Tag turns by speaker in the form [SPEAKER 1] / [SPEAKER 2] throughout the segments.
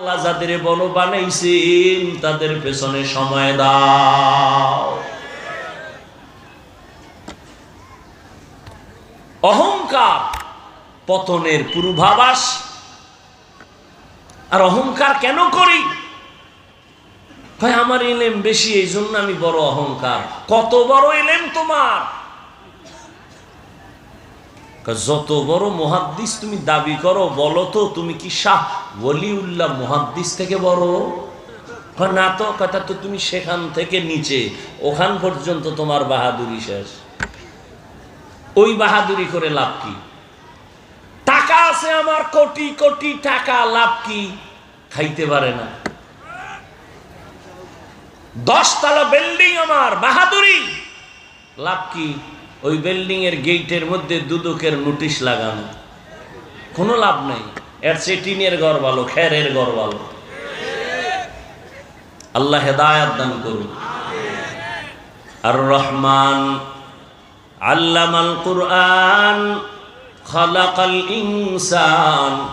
[SPEAKER 1] আল্লাহ যাদের বড় বানাইছেন, তাদের পেছনে সময় দাও। অহংকার পতনের পূর্বাভাস। আর অহংকার কেন করি? ভাই, আমার এলেম বেশি এই জন্য আমি বড় অহংকার। কত বড় এলেম তোমার? যত বড় মহাদ্দিস তুমি দাবি করো, বলো তো, তুমি কি শাহ? ওলিউল্লাহ মহাদ্দিস থেকে বড়? না তো, কথা তো তুমি সেখান থেকে নিচে। ওখান পর্যন্ত তোমার বাহাদুরি শেষ। ওই বাহাদুরি করে লাভ কি? টাকা আছে আমার, কোটি কোটি টাকা, লাভ কি? খাইতে পারে না। দশতলা বিল্ডিং আমার, বাহাদুরি। লাভ কি? ওই বিল্ডিং এর গেটের মধ্যে দুদকের নোটিশ লাগানো। কোনো লাভ নেই। এর চেয়ে টিনের ঘর ভালো, খেরের ঘর ভালো। আল্লাহ হেদায়াত দান করুন। আর রহমান আল্লামাল কুরআন, খালাকাল ইনসান।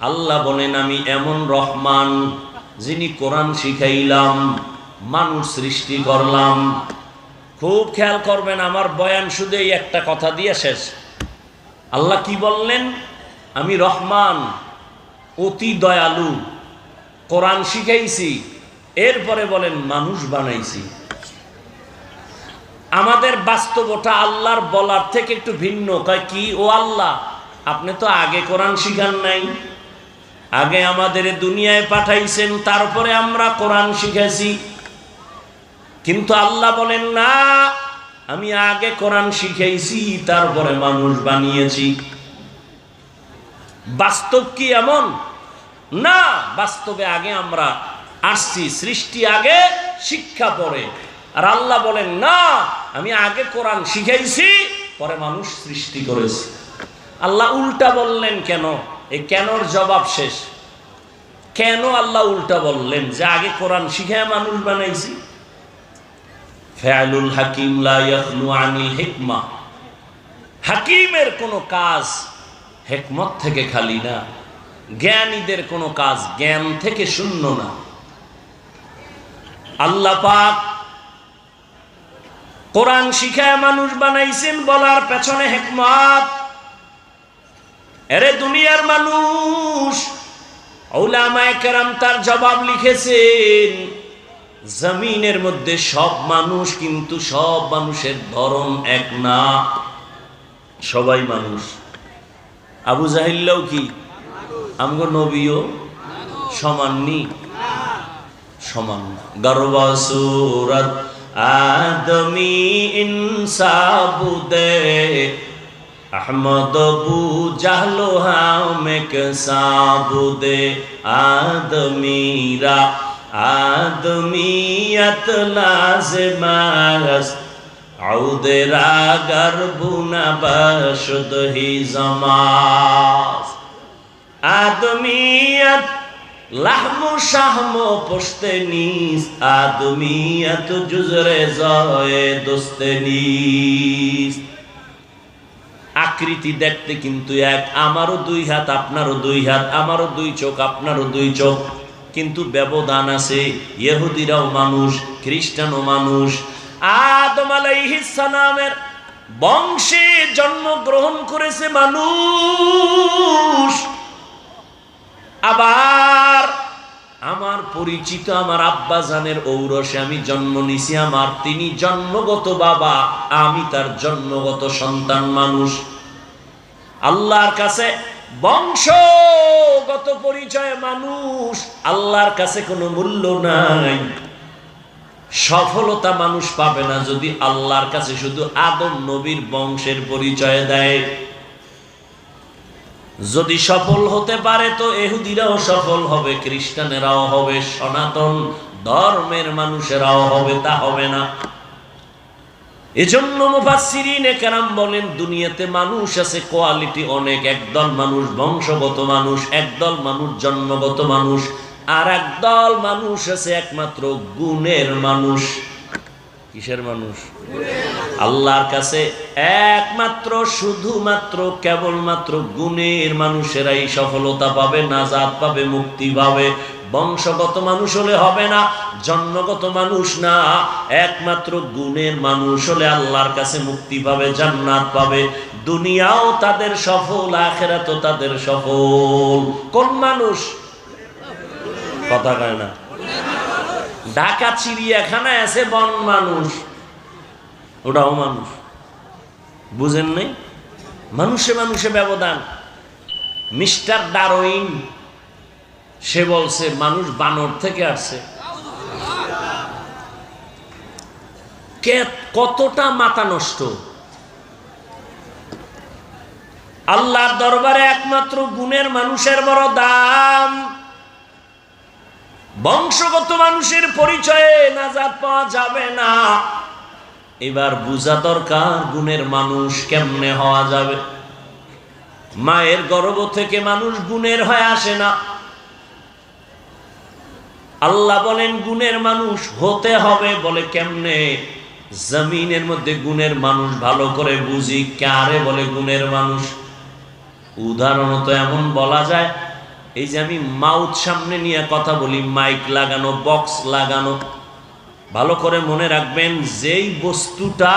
[SPEAKER 1] আল্লাহ বলেন, আমি এমন রহমান যিনি কোরআন শিখাইলাম, মানুষ সৃষ্টি করলাম খুব খেয়াল করবেন, আমার বয়ান শুধু এই একটা কথা দিয়ে শেষ। আল্লাহ কি বললেন? আমি রহমান, অতি দয়ালু, কোরআন শিখাইছি, এরপরে বলেন মানুষ বানাইছি। আমাদের বাস্তবতা আল্লাহর বলার থেকে একটু ভিন্ন। কয়, কি? ও আল্লাহ, আপনি তো আগে কোরআন শিখান নাই। আগে আমাদের দুনিয়ায় পাঠাইছেন, তারপরে আমরা কোরআন শিখেছি। কিন্তু আল্লাহ বলেন, না, আমি আগে কোরআন শিখেছি তারপরে মানুষ বানিয়েছি। বাস্তব কি এমন? না, বাস্তবে আগে আমরা আসছি, সৃষ্টি আগে, শিক্ষা পরে। আর আল্লাহ বলেন, না, আমি আগে কোরআন শিখাইছি, পরে মানুষ সৃষ্টি করেছে। আল্লাহ উল্টা বললেন কেন? এই কেনর জবাব শেষ। কেন আল্লাহ উল্টা বললেন যে, আগে কোরআন শিখায় মানুষ বানাইছি? ফেয়ালুল হাকিম লা ইয়াখলু আনিল হিকমা। হাকিমের কোনো কাজ হেকমত থেকে খালি না, জ্ঞানীদের কোনো কাজ জ্ঞান থেকে শূন্য না। আল্লাহ পাক কোরআন শিখায় মানুষ বানাইছেন বলার পেছনে হেকমত। এরে দুনিয়ার মানুষ ওলামায়ে কেরাম তার জবাব লিখেছেন জমিনের মধ্যে সব মানুষ কিন্তু সব মানুষের ধরন এক না। সবাই মানুষ। আবু জাহিল্লাও কি? আমগো নবীও সমাননি সমান না। গর্বসুরত আদমি ইনসাবুদে আহমদ বু জাহলো হামেক সাবুদে আদমিরা আদমিয়ত লাজমাস আউদেরা গর্বুনা বশুদ হি জমাস আদমিয়াত, লাহমু শাহমো পোস্তে নিস আদমিয়াত জুজরে জয়ে দোস্তে নিস আকৃতি দেখতে কিন্তু এক, আমারও দুই হাত, আপনারও দুই হাত, আমারও দুই চোখ, আপনারও দুই চোখ। কিন্তু ব্যবধান আছে। ইহুদিরাও মানুষ, খ্রিস্টানও মানুষ। আদম সালামের বংশে জন্মগ্রহণ করেছে মানুষ। আবার আমার পরিচিত আমার আব্বা জানের ঔরসে আমি জন্ম নিছি আমার। তিনি জন্মগত বাবা, আমি তার জন্মগত সন্তান মানুষ। আল্লাহর কাছে বংশগত পরিচয় মানুষ আল্লাহর কাছে কোনো মূল্য নাই। সফলতা মানুষ পাবে না যদি আল্লাহর কাছে শুধু আদম নবীর বংশের পরিচয় দেয়। যদি সফল হতে পারে তো এহুদিরাও সফল হবে, খ্রিস্টানেরাও হবে, সনাতন ধর্মের মানুষেরাও হবে, তা হবে না। এজন্য বলেন, দুনিয়াতে মানুষ আছে, কোয়ালিটি অনেক, একদল মানুষ বংশগত মানুষ, একদল মানুষ জন্মগত মানুষ, আর একদল মানুষ আছে একমাত্র গুণের মানুষ। কিসের মানুষ? আল্লাহর কাছে একমাত্র, শুধুমাত্র, কেবলমাত্র গুণের মানুষেরাই সফলতা পাবে, নাজাত পাবে, মুক্তি পাবে। বংশগত মানুষ হলে হবে না, জন্মগত মানুষ না। একমাত্র গুণের মানুষ হলে আল্লাহর কাছে মুক্তি পাবে, জান্নাত পাবে। দুনিয়াও তাদের সফল, আখেরাতও তাদের সফল। কোন মানুষ? কথা কয় না। ঢাকা চিড়িয়াখানায় আছে বন মানুষ, ওটাও মানুষ। বুঝেন নেই মানুষে মানুষে ব্যবধান। মিস্টার ডারোইন সে বলছে, মানুষ বানর থেকে আসছে। কতটা মাথা নষ্ট? আল্লাহর দরবারে একমাত্র গুণের মানুষের বড় দাম। বংশগত মানুষের পরিচয়ে নাজাত পাওয়া যাবে না। এবার বুঝা দরকার গুণের মানুষ কেমনে হওয়া যাবে। মায়ের গর্ভ থেকে মানুষ গুণের হয়ে আসে না। আল্লাহ বলেন, গুণের মানুষ হতে হবে বলে কেমনে? জমিনের মধ্যে গুণের মানুষ ভালো করে বুঝি, কারে বলে গুণের মানুষ? উদাহরণত এমন বলা যায়, এই যে আমি মাউথ সামনে নিয়ে কথা বলি, মাইক লাগানো, বক্স লাগানো, ভালো করে মনে রাখবেন, যেই বস্তুটা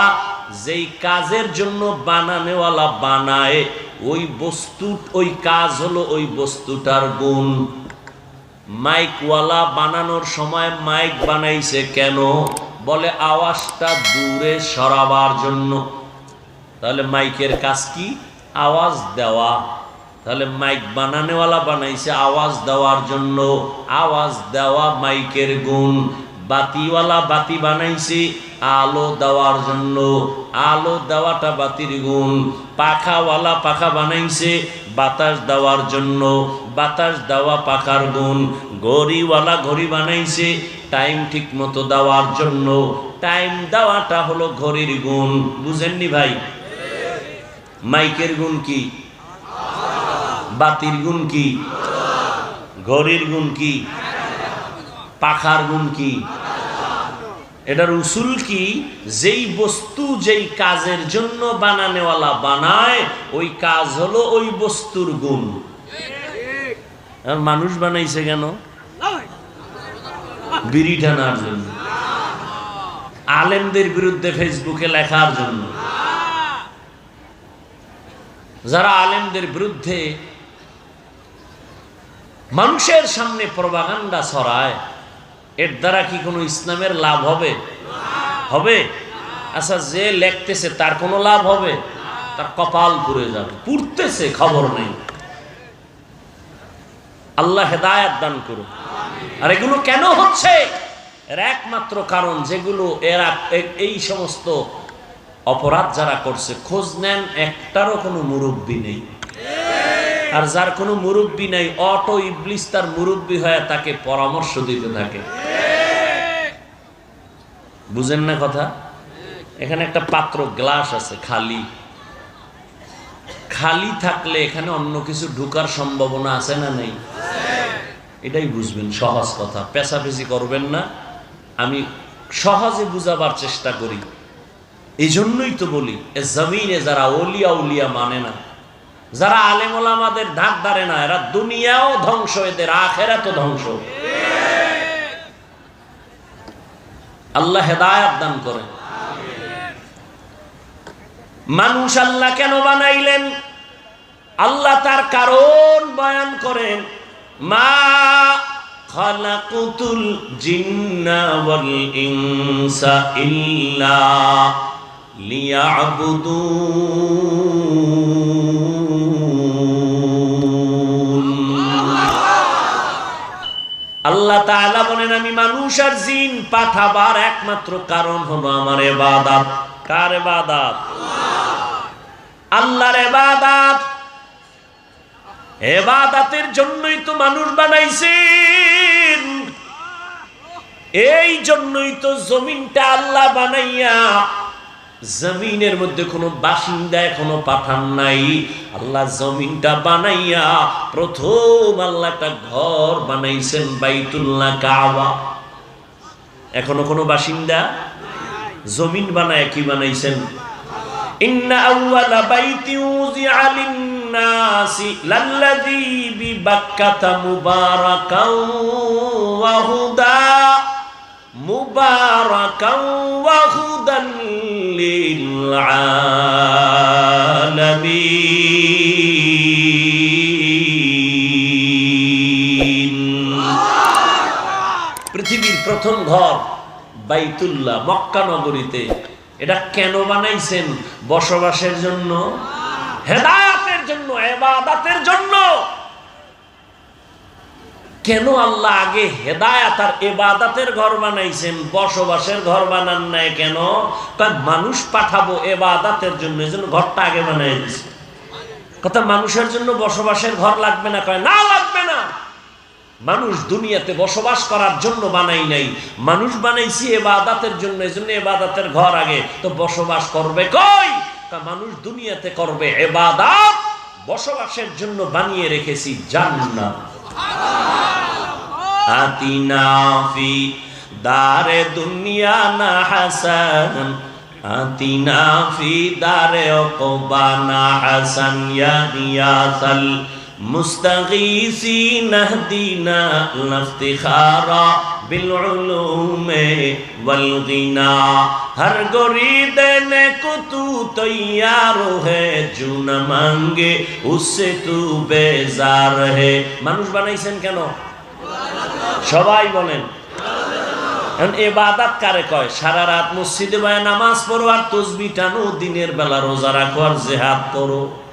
[SPEAKER 1] যেই কাজের জন্য বানানেওয়ালা বানায়, ওই বস্তু ওই কাজ হলো ওই বস্তুটার গুণ। মাইকওয়ালা বানানোর সময় মাইক বানাইছে কেন? বলে আওয়াজটা দূরে সরাবার জন্য। তাহলে মাইকের কাজ কি? আওয়াজ দেওয়া। তাহলে মাইক বানানেওয়ালা বানাইছে আওয়াজ দেওয়ার জন্য। আওয়াজ দেওয়া মাইকের গুণ। বাতিওয়ালা বাতি বানাইছে আলো দেওয়ার জন্য। আলো দেওয়াটা বাতির গুণ। পাখাওয়ালা পাখা বানাইছে বাতাস দেওয়ার জন্য, বাতাস দেওয়া পাখার গুণ ঘড়িওয়ালা ঘড়ি বানাইছে টাইম ঠিক মতো দেওয়ার জন্য। টাইম দেওয়াটা হলো ঘড়ির গুণ, বুঝেননি ভাই? মাইকের গুণ কি? বাতির গুণ কি? ঘড়ির গুণ কি? পাখার গুণ কি? এটার উসুল কি? যেই বস্তু যেই কাজের জন্য বানানেওয়ালা বানায়, ওই কাজ হলো ওই বস্তুর গুণ। মানুষ বানাইছে কেন? বিড়ি টানার জন্য। আলেমদের বিরুদ্ধে ফেসবুকে লেখার জন্য। যারা আলেমদের বিরুদ্ধে মানুষের সামনে প্রবাগান্ডা ছড়ায় এর দ্বারা কি কোনো ইসলামের লাভ হবে? হবে? আচ্ছা যে লেখতেছে, তার কোনো লাভ হবে? তার কপাল পুড়ে যাবে। পুড়তেছে, খবর নেই। আল্লাহ হেদায়াত দান করুন আর এগুলো কেন হচ্ছে? এর একমাত্র কারণ যেগুলো এরা এই সমস্ত অপরাধ যারা করছে, খোঁজ নেন, একটারও কোনো মুরব্বী নেই। আর যার কোনো মুরব্বী নাই, অটো ইবলিস তার মুরব্বী হয়ে তাকে পরামর্শ দিতে থাকে। বুঝেন না কথা? এখানে একটা পাত্র, গ্লাস আছে, খালি। খালি থাকলে এখানে অন্য কিছু ঢুকার সম্ভাবনা আছে না নেই? এটাই বুঝবেন, সহজ কথা। পেশাপেশি করবেন না। আমি সহজে বুঝাবার চেষ্টা করি। এই জন্যই তো বলি, এ জমিনে যারা অলিয়া উলিয়া মানে না, যারা আলেম ওলামাদের ধাক ধারে না, এরা দুনিয়াও ধ্বংস, এদের আখেরা তো ধ্বংস। আল্লাহ হেদায়াত দান করে মানুষ আল্লাহ কেন বানাইলেন? আল্লাহ তার কারণ বয়ান করেন। মা খালাকুতুল জিন্না ওয়াল আল্লাহ তাআলা বলেন, আমি মানুষ আর জিন, পাঠাবার একমাত্র কারণ হলো আমার এবাদাত কার এবাদাত আল্লাহর এবাদাত এবাদাতের জন্যই তো মানুষ বানাইছেন। এই জন্যই তো জমিনটা আল্লাহ বানাইয়া জমিনের মধ্যে কোনো বাসিন্দা এখনও পাঠান নাই। আল্লাহ জমিনটা বানাইয়া প্রথম আল্লাহ একটা ঘর বানাইছেন বাইতুল্লাহ কাবা। এখনও কোনো বাসিন্দা? জমিন বানায় কি বানাইছেন? ইন্না আউয়ালা হুদা। ওয়া হুদান লিল পৃথিবীর প্রথম ঘর বাইতুল্লাহ, মক্কা নগরীতে। এটা কেন বানাইছেন? বসবাসের জন্য? হেদায়াতের জন্য, এবাদাতের জন্য? কেন আল্লাহ আগে হেদায়াত আর এবাদাতের ঘর বানাইছেন? বসবাসের ঘর বানান নাই কেন? কারণ মানুষ পাঠাবো এবাদাতের জন্য, এই জন্য ঘরটা আগে বানাই দিছে। কথা, মানুষের জন্য বসবাসের ঘর লাগবে না? কয়, না লাগবে না। মানুষ দুনিয়াতে বসবাস করার জন্য বানাই নাই। মানুষ বানাইছি এবাদাতের জন্য, এই জন্য এবাদাতের ঘর আগে। তো বসবাস করবে কই? তা মানুষ দুনিয়াতে করবে এবাদাত, বসবাসের জন্য বানিয়ে রেখেছি জান্নাত। আতিনাফি দারে দুনিয়া না হাসান। আতিনাফি দারে অকবা না হাসান। ইয়াদিয়াসাল মুস্তগীসি নহদিনা নফতিখারা বিলউলুমে ওয়াল গিনা হর গরিদে কুতু তৈয়ার হে, জুন মাঙ্গে উসসে তু বেজার হে। মানুষ বানাইছেন কেন? সবাই বলেন। দিনের বেলা রোজা রাখো আর জেহাদ করো।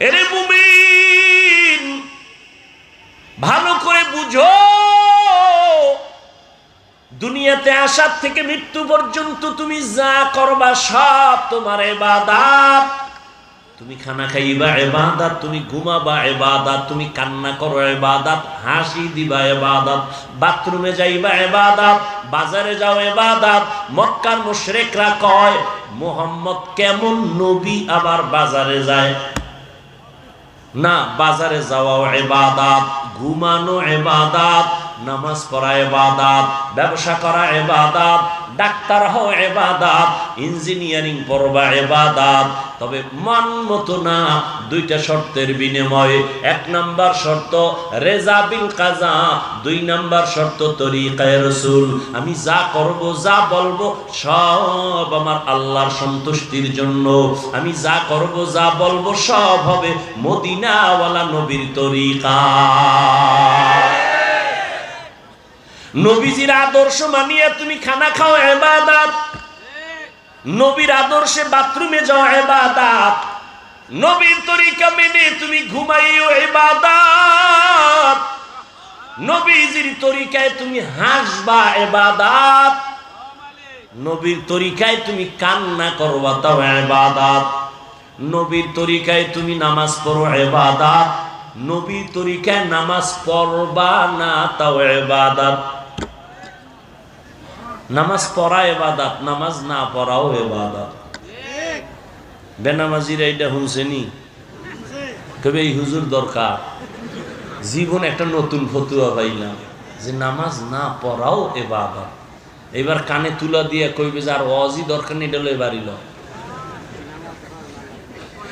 [SPEAKER 1] এরে ভালো করে বুঝো। দুনিয়াতে আসার থেকে মৃত্যু পর্যন্ত তুমি যা করবা সব তোমার এবাদাত। তুমি খানা খাইবা এবাদাত তুমি ঘুমাবা এবাদাত তুমি কান্না করো এবাদাত হাসি দিবা এবাদাত বাথরুমে যাইবা এবাদাত বাজারে যাও এবাদাত মক্কার মুশরিকরা কয়, মোহাম্মদ কেমন নবী আবার বাজারে যায়? না, বাজারে যাওয়াও এবাদাত ঘুমানো এবাদাত নামাজ পড়া এবাদাত ব্যবসা করা এবাদাত ডাক্তার হও এবাদাত, ইঞ্জিনিয়ারিং পড়বা এবাদাত। তবে মন মতো না, দুইটা শর্তের বিনিময়ে। এক নাম্বার শর্ত, রেজা বিল কাজা। দুই নাম্বার শর্ত, তরিকায় রসুল। আমি যা করব, যা বলব, সব আমার আল্লাহর সন্তুষ্টির জন্য। আমি যা করব, যা বলব, সব হবে মদিনাওয়ালা নবীর তরিকা। নবীজির আদর্শ মানিয়ে তুমি খানা খাও এবাদাত। নবীর আদর্শে বাথরুমে যাও এবাদাত। নবীর তরিকা মেনে তুমি ঘুমাইও এবাদাত। নবীজির তরিকায় তুমি হাসবা এবাদাত। নবীর তরিকায় তুমি কান্না করবা তাও এবাদাত। নবীর তরিকায় তুমি নামাজ পড়ো এবাদাত। নবীর তরিকায় নামাজ পড়বা না তাও এবাদাত। নামাজ পড়া এবাদাত নামাজ না পড়াও এবাদাত বেনামাজির এইটা হুনসেনি তবে এই হুজুর দরকার? জীবন একটা নতুন ফতুয়া পাইলাম যে নামাজ না পড়াও এবাদাত এবার কানে তুলা দিয়ে কইবে যে আর অজি দরকার নেই, এটা এবারিল